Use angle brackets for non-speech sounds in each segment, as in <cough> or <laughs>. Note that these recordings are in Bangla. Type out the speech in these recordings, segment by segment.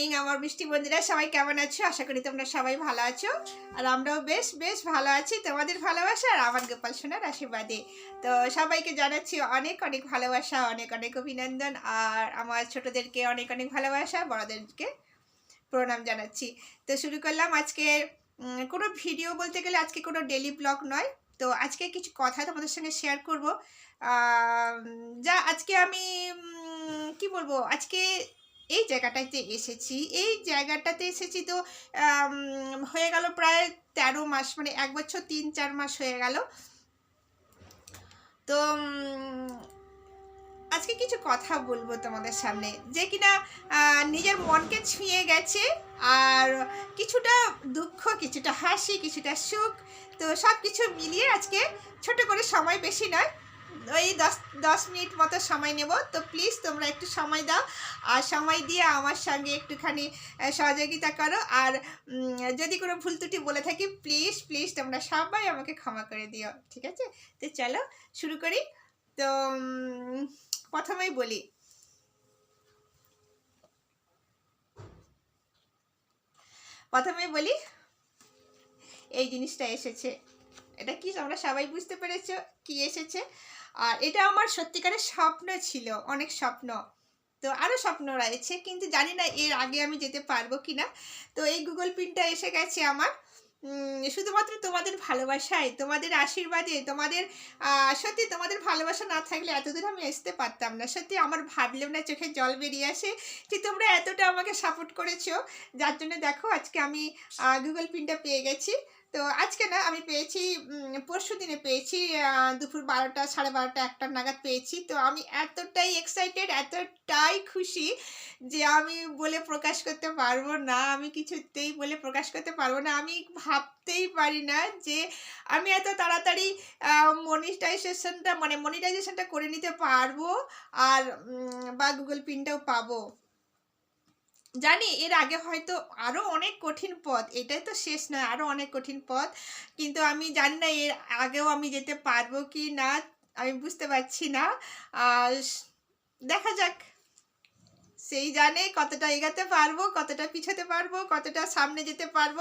মর্নিং আমার মিষ্টি বন্ধুরা, সবাই কেমন আছো? আশা করি তোমরা সবাই ভালো আছো। আর আমরাও বেশ বেশ ভালো আছি। তোমাদের ভালোবাসা আর আমার গোপাল সোনার আশীর্বাদে। তো সবাইকে জানাচ্ছি অনেক অনেক ভালোবাসা, অনেক অনেক অভিনন্দন। আর আমার ছোটদেরকে অনেক অনেক ভালোবাসা, বড়দেরকে প্রণাম জানাচ্ছি। তো শুরু করলাম আজকে কোনো ভিডিও বলতে গেলে আজকে কোনো ডেলি ব্লগ নয়। তো আজকে কিছু কথা তোমাদের সঙ্গে শেয়ার করব। যা আজকে আমি কি বলব? আজকে এই জায়গাটাতে এসেছি। এই জায়গাটাতে এসেছি তো হয়ে গেল প্রায় তেরো মাস মানে এক বছর তিন, চার মাস হয়ে গেল। তো আজকে কিছু কথা বলব তোমাদের সামনে। যে কিনা নিজের মনকে ছুঁয়ে গেছে আর কিছুটা দুঃখ, কিছুটা হাসি, কিছুটা সুখ, তো সব কিছু মিলিয়ে আজকে ছোট করে সময় বেশি নয় ওই দশ দশ মিনিট মতো সময় নেব। তো প্লিজ তোমরা একটু সময় দাও। আর সময় দিয়ে আমার সঙ্গে একটুখানি সহযোগিতা করো। আর যদি কোনো ভুল ত্রুটি বলে থাকি প্লিজ প্লিজ তোমরা সবাই আমাকে ক্ষমা করে দিও, ঠিক আছে? তো চলো, শুরু করি। তো প্রথমেই বলি। প্রথমেই বলি, এই জিনিসটা এসেছে। এটা কি তোমরা সবাই বুঝতে পেরেছ? কি এসেছে? আর এটা আমার সত্যিকারের স্বপ্ন ছিল, অনেক স্বপ্ন। তো আরও স্বপ্ন রয়েছে, কিন্তু জানি না এর আগে আমি যেতে পারব কি না তো এই গুগল পিনটা এসে গেছে আমার। শুধুমাত্র তোমাদের ভালোবাসায়, তোমাদের আশীর্বাদে, তোমাদের সত্যি তোমাদের ভালোবাসা না থাকলে এতদূর আমি আসতে পারতাম না। সত্যি আমার ভাবলেও না চোখে জল বেরিয়ে আসে যে তোমরা এতটা আমাকে সাপোর্ট করেছ। যার জন্য দেখো আজকে আমি গুগল পিনটা পেয়ে গেছি। তো আজকে না আমি পেয়েছি পরশু দিনে পেয়েছি দুপুর বারোটা, সাড়ে বারোটা, একটা নাগাদ পেয়েছি। তো আমি এতটাই এক্সাইটেড এতটাই খুশি যে আমি বলে প্রকাশ করতে পারব না। আমি কিছুতেই বলে প্রকাশ করতে পারব না। আমি ভাবতেই পারি না যে আমি এত তাড়াতাড়ি মনিটাইজেশনটা মানে মনিটাইজেশনটা করে নিতে পারব আর বা গুগল পিনটাও পাবো। জানি এর আগে হয়তো আরও অনেক কঠিন পথ, এটাই তো শেষ নয় আরও অনেক কঠিন পথ, কিন্তু আমি জানি না এর আগেও আমি যেতে পারব কি না, আমি বুঝতে পারছি না। দেখা যাক। সেই জানে কতটা এগাতে পারব, কতটা পিছাতে পারব, কতটা সামনে যেতে পারব,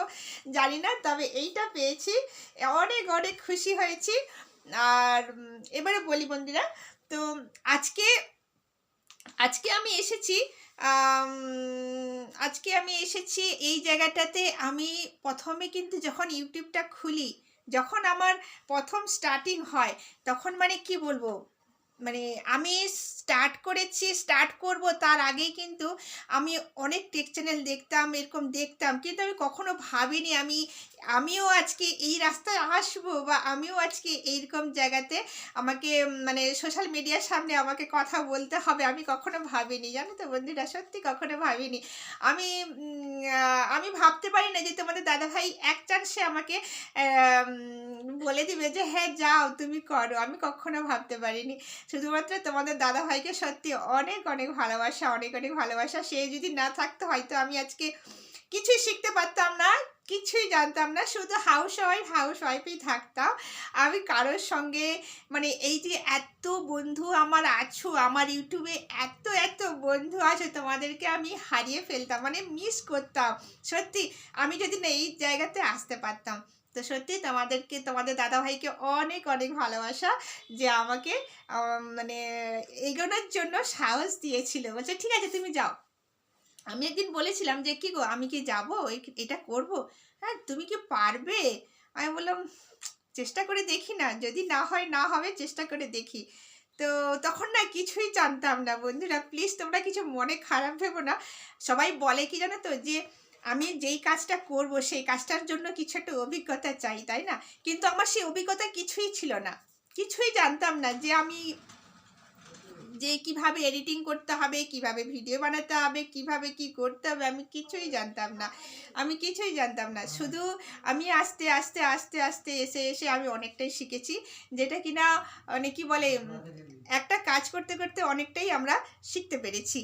জানি না, তবে এইটা পেয়েছি। অনেক অনেক খুশি হয়েছি। আর এবারে বলি বন্ধুরা, তো আজকে আজকে আমি এসেছি আজকে আমি এসেছি এই জায়গাটাতে। আমি প্রথমে কিন্তু যখন ইউটিউবটা খুলি, যখন আমার প্রথম স্টার্টিং হয়, তখন মানে কি বলব? মানে আমি স্টার্ট করেছি স্টার্ট করব তার আগেই কিন্তু আমি অনেক টেক চ্যানেল দেখতাম, এরকম দেখতাম। কিন্তু আমি কখনো ভাবিনি আমি, আমিও আজকে এই রাস্তায় আসব বা আমিও আজকে এইরকম জায়গাতে আমাকে মানে সোশ্যাল মিডিয়ার সামনে আমাকে কথা বলতে হবে, আমি কখনো ভাবিনি। জানো তো বন্ধুরা, সত্যি কখনো ভাবিনি। আমি আমি ভাবতে পারি না যে তোমাদের দাদাভাই এক চান্সে আমাকে বলে দিবে যে হ্যাঁ যাও, তুমি করো। আমি কখনো ভাবতে পারিনি। শুধুমাত্র তোমাদের দাদাভাইকে সত্যি অনেক অনেক ভালোবাসা, অনেক অনেক ভালোবাসা। সে যদি না থাকতো, হয়তো আমি আজকে কিছুই শিখতে পারতাম না, কিছুই জানতাম না, শুধু হাউস ওয়াইফ হাউস ওয়াইফেই থাকতাম। আমি কারোর সঙ্গে মানে এই যে এত বন্ধু আমার আছো, আমার ইউটিউবে এত এত বন্ধু আছে, তোমাদেরকে আমি হারিয়ে ফেলতাম মানে মিস করতাম। সত্যি, আমি যদি না এই জায়গাতে আসতে পারতাম। তো সত্যি তোমাদেরকে, তোমাদের দাদাভাইকে অনেক অনেক ভালোবাসা যে আমাকে মানে এগোনোর জন্য সাহস দিয়েছিল। বলছে, ঠিক আছে, তুমি যাও। আমি একদিন বলেছিলাম যে, কি গো, আমি কি যাব? এটা করব? হ্যাঁ তুমি কি পারবে? আমি বললাম, চেষ্টা করে দেখি না, যদি না হয়, না হবে, চেষ্টা করে দেখি। তো তখন না কিছুই জানতাম না বন্ধুরা। প্লিজ তোমরা কিছু মনে খারাপ ভেবো না। সবাই বলে কি জানো তো, যে আমি যেই কাজটা করব, সেই কাজটার জন্য কিছু একটা অভিজ্ঞতা চাই, তাই না? কিন্তু আমার সেই অভিজ্ঞতা কিছুই ছিল না। কিছুই জানতাম না যে আমি যে কীভাবে এডিটিং করতে হবে, কীভাবে ভিডিও বানাতে হবে, কীভাবে কি করতে হবে, আমি কিছুই জানতাম না। আমি কিছুই জানতাম না। শুধু আমি আস্তে আস্তে আস্তে আস্তে এসে এসে আমি অনেকটাই শিখেছি, যেটা কিনা কি বলে, একটা কাজ করতে করতে অনেকটাই আমরা শিখতে পেরেছি।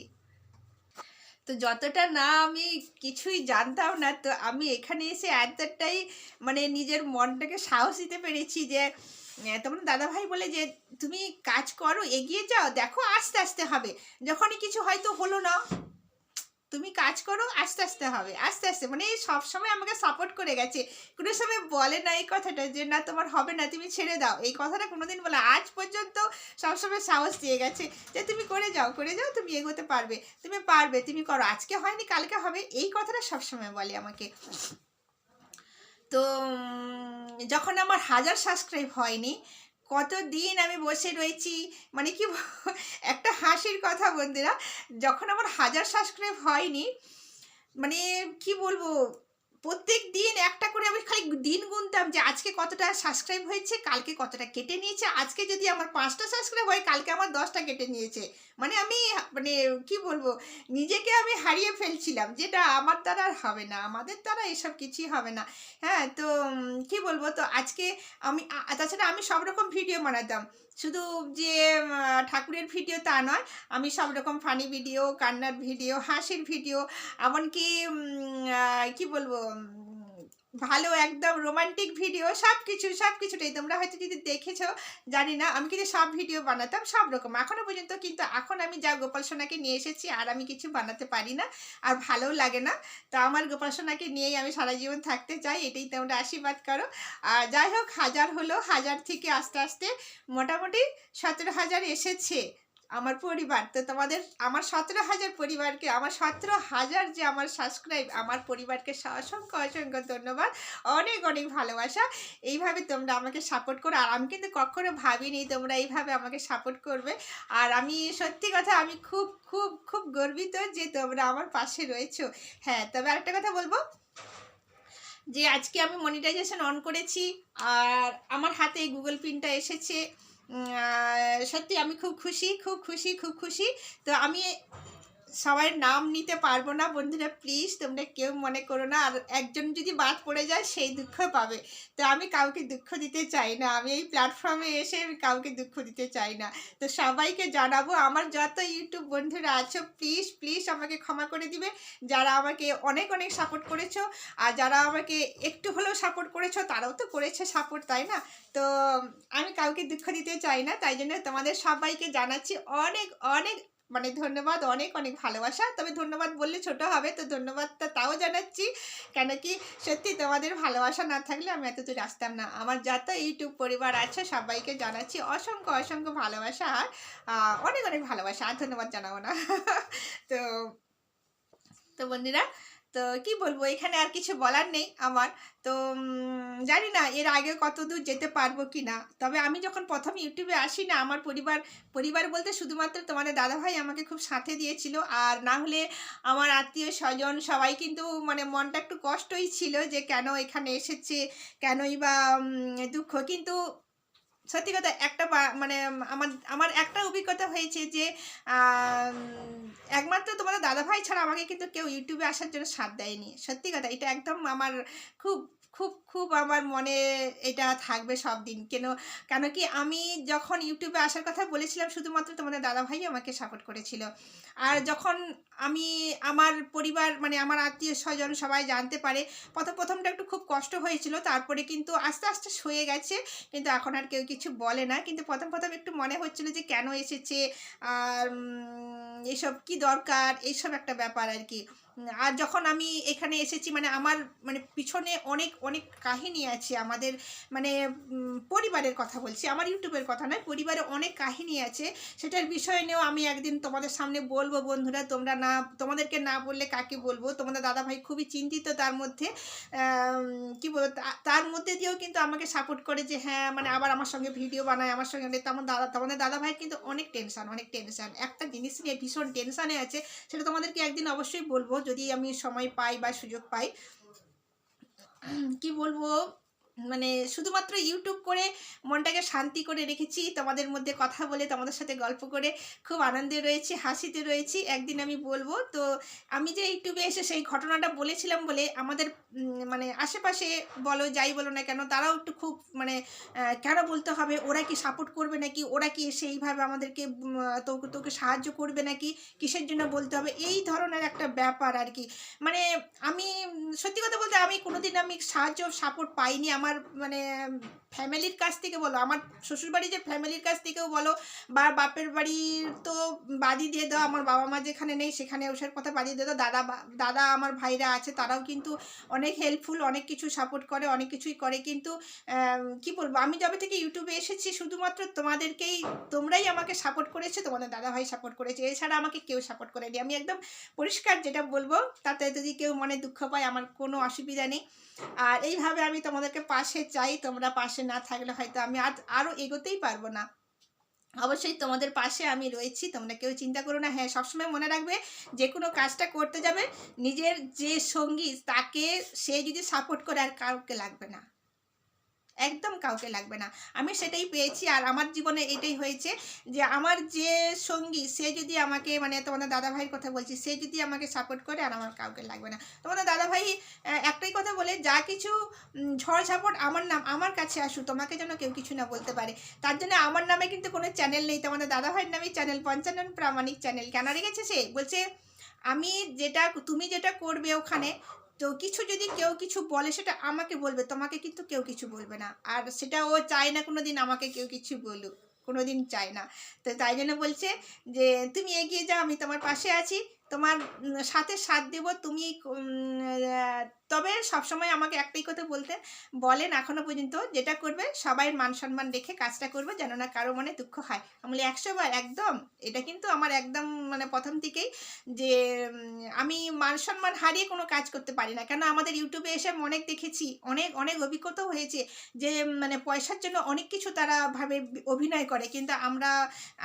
তো যতটা না আমি কিছুই জানতাম না, তো আমি এখানে এসে এতটাই মানে নিজের মনটাকে সাহস দিতে পেরেছি যে তোমার দাদাভাই বলে যে, তুমি কাজ করো, এগিয়ে যাও, দেখো আস্তে আস্তে হবে। যখনই কিছু হয়তো হলো না। তুমি কাজ করো, আস্তে আস্তে হবে, আস্তে আস্তে। মানে সব সময় আমাকে সাপোর্ট করে গেছে। কোনো সময় বলে না এই কথাটা যে, না, তোমার হবে না, তুমি ছেড়ে দাও। এই কথাটা কোনোদিন বলে, আজ পর্যন্ত সবসময় সাহস দিয়ে গেছে যে, তুমি করে যাও করে যাও, তুমি এগোতে পারবে, তুমি পারবে, তুমি করো। আজকে হয়নি, কালকে হবে, এই কথাটা সবসময় বলে আমাকে। তো যখন আমার হাজার সাবস্ক্রাইব হয়নি কতদিন আমি বসে রয়েছি? মানে কি একটা হাসির কথা বন্ধুরা, যখন আমার হাজার সাবস্ক্রাইব হয়নি মানে কি বলব? প্রত্যেক দিন একটা করে আমি খালি দিন গুনতাম যে আজকে কতটা সাবস্ক্রাইব হয়েছে, কালকে কতটা কেটে নিয়েছে, আজকে যদি আমার পাঁচটা সাবস্ক্রাইব হয়, কালকে আমার দশটা কেটে নিয়েছে। মানে আমি মানে কি বলব, নিজেকে আমি হারিয়ে ফেলছিলাম, যেটা আমার দ্বারা আর হবে না, আমাদের দ্বারা এসব কিছুই হবে না। হ্যাঁ তো কি বলব, তো আজকে আমি তাছাড়া আমি সব রকম ভিডিও বানাতাম। শুধু যে ঠাকুরের ভিডিও তা নয়, আমি সব রকম ফানি ভিডিও কান্নার ভিডিও হাসির ভিডিও এমনকি কি বলব ভালো একদম রোমান্টিক ভিডিও সব কিছু সব কিছুটাই তোমরা হয়তো যদি দেখেছ, জানি না, আমি কিন্তু সব ভিডিও বানাতাম, সব রকম। এখনও পর্যন্ত কিন্তু এখন আমি যা গোপাল সোনাকে নিয়ে এসেছি আর আমি কিছু বানাতে পারি না আর ভালোও লাগে না। তো আমার গোপাল সোনাকে নিয়েই আমি সারা জীবন থাকতে চাই, এটাই তোমরা আশীর্বাদ করো। আর যাই হোক, হাজার হলো, হাজার থেকে আস্তে আস্তে মোটামুটি সতেরো হাজার এসেছে। আমার পরিবার। তো তোমাদের, আমার সতেরো হাজার পরিবারকে, আমার সতেরো হাজার যে আমার সাবস্ক্রাইব আমার পরিবারকে অসংখ্য অসংখ্য ধন্যবাদ। অনেক অনেক ভালোবাসা। এইভাবে তোমরা আমাকে সাপোর্ট করো। আর আমি কিন্তু কখনো ভাবিনি তোমরা এইভাবে আমাকে সাপোর্ট করবে। আর আমি সত্যি কথা, আমি খুব খুব খুব গর্বিত যে তোমরা আমার পাশে রয়েছো। হ্যাঁ তবে আরেকটা কথা বলব। যে আজকে আমি মনিটাইজেশন অন করেছি। আর আমার হাতে গুগল পিনটা এসেছে। সত্যি আমি খুব খুশি খুব খুশি খুব খুশি। তো আমি সবাই নাম নিতে পারব না, বন্ধুরা প্লিজ তোমরা কেউ মনে করো না, আর একজন যদি বাদ পড়ে যায়, সেই দুঃখ পাবে। তো আমি কাউকে দুঃখ দিতে চাই না, আমি এই প্ল্যাটফর্মে এসে আমি কাউকে দুঃখ দিতে চাই না। তো সবাইকে জানাব, আমার যত ইউটিউব বন্ধুরা আছো প্লিজ প্লিজ আমাকে ক্ষমা করে দিবে। যারা আমাকে অনেক অনেক সাপোর্ট করেছ, আর যারা আমাকে একটু হলেও সাপোর্ট করেছ, তারাও তো করেছে সাপোর্ট তাই না? তো আমি কাউকে দুঃখ দিতে চাই না, তাই জন্য তোমাদের সবাইকে জানাচ্ছি অনেক অনেক মানে ধন্যবাদ, অনেক অনেক ভালোবাসা। তবে ধন্যবাদ বললে ছোট হবে, তো ধন্যবাদটা তাও জানাচ্ছি। কেন কি সত্যি তোমাদের ভালোবাসা না থাকলে আমি এত দূর আসতাম না। আমার যত ইউটিউব পরিবার আছে, সবাইকে জানাচ্ছি অসংখ্য অসংখ্য ভালোবাসা আর অনেক অনেক ভালোবাসা। আর ধন্যবাদ জানাব না। <laughs> তো তো বন্ধুরা তো কি বলব, এখানে আর কিছু বলার নেই আমার। তো জানি না এর আগে কত দূর যেতে পারব কি না তবে আমি যখন প্রথম ইউটিউবে আসি না, আমার পরিবার পরিবার বলতে শুধুমাত্র তোমাদের দাদাভাই আমাকে খুব সাথে দিয়েছিল। আর না হলে আমার আত্মীয় স্বজন সবাই কিন্তু মানে মনটা একটু কষ্টই ছিল যে কেন এখানে এসেছে, কেনই বা দুঃখ। কিন্তু সত্যি কথা, একটা মানে আমার আমার একটা অভিজ্ঞতা হয়েছে যে একমাত্র তোমাদের দাদাভাই ছাড়া আমাকে কিন্তু কেউ ইউটিউবে আসার জন্য সাথ দেয়নি। সত্যি কথা, এটা একদম আমার খুব খুব খুব আমার মনে এটা থাকবে সব দিন কেন কেন কি আমি যখন ইউটিউবে আসার কথা বলেছিলাম, শুধুমাত্র তোমাদের দাদাভাই আমাকে সাপোর্ট করেছিল। আর যখন আমি আমার পরিবার মানে আমার আত্মীয় স্বজন সবাই জানতে পারে, প্রথম, প্রথমটা একটু খুব কষ্ট হয়েছিল, তারপরে কিন্তু আস্তে আস্তে সয়ে গেছে, কিন্তু এখন আর কেউ কিছু বলে না। কিন্তু প্রথম প্রথম একটু মনে হচ্ছিল যে কেন এসেছে, আর এসব কি দরকার, এইসব একটা ব্যাপার আর কি। আর যখন আমি এখানে এসেছি মানে আমার মানে পিছনে অনেক অনেক কাহিনী আছে আমাদের মানে পরিবারের কথা বলছি, আমার ইউটিউবের কথা নয়, পরিবারে অনেক কাহিনী আছে। সেটার বিষয় নিয়েও আমি একদিন তোমাদের সামনে বলব বন্ধুরা, তোমরা না, তোমাদেরকে না বললে কাকে বলব? তোমাদের দাদাভাই খুবই চিন্তিত তার মধ্যে কি বলব তার মধ্যে দিয়েও কিন্তু আমাকে সাপোর্ট করে যে হ্যাঁ মানে আবার আমার সঙ্গে ভিডিও বানায়, আমার সঙ্গে তেমন দাদা, তোমাদের দাদা ভাই কিন্তু অনেক টেনশান অনেক টেনশান একটা জিনিস নিয়ে ভীষণ টেনশানে আছে, সেটা তোমাদেরকে একদিন অবশ্যই বলব। যদি আমি সময় পাই বা সুযোগ পাই কি বলব? মানে শুধুমাত্র ইউটিউব করে মনটাকে শান্তি করে রেখেছি, তোমাদের মধ্যে কথা বলে, তোমাদের সাথে গল্প করে খুব আনন্দে রয়েছি, হাসিতে রয়েছি, একদিন আমি বলব। তো আমি যে ইউটিউবে এসে সেই ঘটনাটা বলেছিলাম বলে আমাদের মানে আশেপাশে বলো, যাই বলো না কেন, তারাও একটু খুব মানে কেন বলতে হবে, ওরা কি সাপোর্ট করবে নাকি, ওরা কি এসে এইভাবে আমাদেরকে তোকে তোকে সাহায্য করবে নাকি, কিসের জন্য বলতে হবে, এই ধরনের একটা ব্যাপার আর কি। মানে আমি, সত্যি কথা বলতে আমি কোনোদিন আমি সাহায্য সাপোর্ট পাইনি, আমার মানে ফ্যামিলির কাছ থেকে বলো। আমার শ্বশুরবাড়ি যে ফ্যামিলির কাছ থেকেও বলো, বা বাপের বাড়ির তো বাদি দিয়ে দাও। আমার বাবা মা যেখানে নেই সেখানে ওসব কথা বাদি দিয়ে দাও। দাদা দাদা আমার ভাইরা আছে, তারাও কিন্তু অনেক হেল্পফুল অনেক কিছু সাপোর্ট করে, অনেক কিছুই করে। কিন্তু কি বলব? আমি যবে থেকে ইউটিউবে এসেছি, শুধুমাত্র তোমাদেরকেই, তোমরাই আমাকে সাপোর্ট করেছে, তোমাদের দাদা ভাই সাপোর্ট করেছে। এছাড়া আমাকে কেউ সাপোর্ট করেনি। আমি একদম পরিষ্কার যেটা বলব, তাতে যদি কেউ মনে দুঃখ পায়, আমার কোনো অসুবিধা নেই। আর এইভাবে আমি তোমাদেরকে পাশে চাই, তোমরা পাশে না থাকলে হয়তো আমি আর আরও এগোতেই পারব না। অবশ্যই তোমাদের পাশে আমি রয়েছি, তোমরা কেউ চিন্তা করো না। হ্যাঁ সবসময় মনে রাখবে যে কোনো কাজটা করতে যাবে, নিজের যে সঙ্গী, তাকে সে যদি সাপোর্ট করে আর কাউকে লাগবে না। একদম কাউকে লাগবে না। আমি সেটাই পেয়েছি আর আমার জীবনে এটাই হয়েছে যে আমার যে সঙ্গী, সে যদি আমাকে মানে তোমাদের দাদা ভাইয়ের কথা বলছি, সে যদি আমাকে সাপোর্ট করে আর আমার কাউকে লাগবে না। তোমাদের দাদা ভাই একটাই কথা বলে, যা কিছু ঝড় ঝাপট আমার নাম, আমার কাছে আসুক, তোমাকে যেন কেউ কিছু না বলতে পারে। তার জন্য আমার নামে কিন্তু কোনো চ্যানেল নেই। তোমাদের দাদা ভাইয়ের নামে চ্যানেল পঞ্চানন প্রামাণিক চ্যানেল কেন রেখেছে সে? বলছে, আমি যেটা, তুমি যেটা করবে ওখানে তো কিছু যদি কেউ কিছু বলে, সেটা আমাকে বলবে। তোমাকে কিন্তু কেউ কিছু বলবে না। আর সেটা ও চায় না কোনো দিন আমাকে কেউ কিছু বলুক। কোনো দিন চায় না। তো তাই জন্য বলছে যে, তুমি এগিয়ে যাও, আমি তোমার পাশে আছি। তোমার সাথে সাথ দেব, তুমি তবে সবসময় আমাকে একটাই কথা বলতে, বলেন এখনও পর্যন্ত যেটা করবে সবাই মান সম্মান রেখে কাজটা করবে যেন না কারও মনে দুঃখ হয়। আমি বলি, একশো বার, একদম। এটা কিন্তু আমার একদম মানে প্রথম থেকেই যে আমি মান সম্মান হারিয়ে কোনো কাজ করতে পারি না। কেন আমাদের ইউটিউবে এসে অনেক দেখেছি, অনেক অনেক অভিজ্ঞতাও হয়েছে যে মানে পয়সার জন্য অনেক কিছু তারা ভাবে অভিনয় করে। কিন্তু আমরা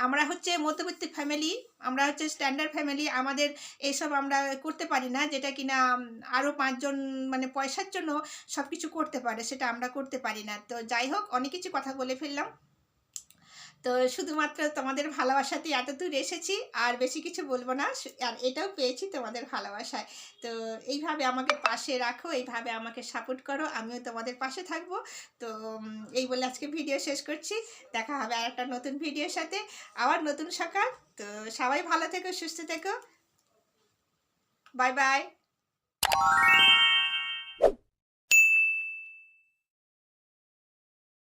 আমরা হচ্ছে মধ্যবিত্ত ফ্যামিলি আমরা হচ্ছে স্ট্যান্ডার্ড ফ্যামিলি আমাদের এইসব আমরা করতে পারি না, যেটা কিনা আরও পাঁচজন মানে পয়সার জন্য সব কিছু করতে পারে, সেটা আমরা করতে পারি না। তো যাই হোক, অনেক কিছু কথা বলে ফেললাম। তো শুধুমাত্র তোমাদের ভালোবাসাতে এত দূর এসেছি, আর বেশি কিছু বলব না আর এটাও পেয়েছি তোমাদের ভালোবাসায়। তো এইভাবে আমাকে পাশে রাখো, এইভাবে আমাকে সাপোর্ট করো, আমিও তোমাদের পাশে থাকব। তো এই বলে আজকে ভিডিও শেষ করছি। দেখা হবে আর একটা নতুন ভিডিওর সাথে। আবার নতুন সকাল। তো সবাই ভালো থেকো, সুস্থ থেকো। Bye bye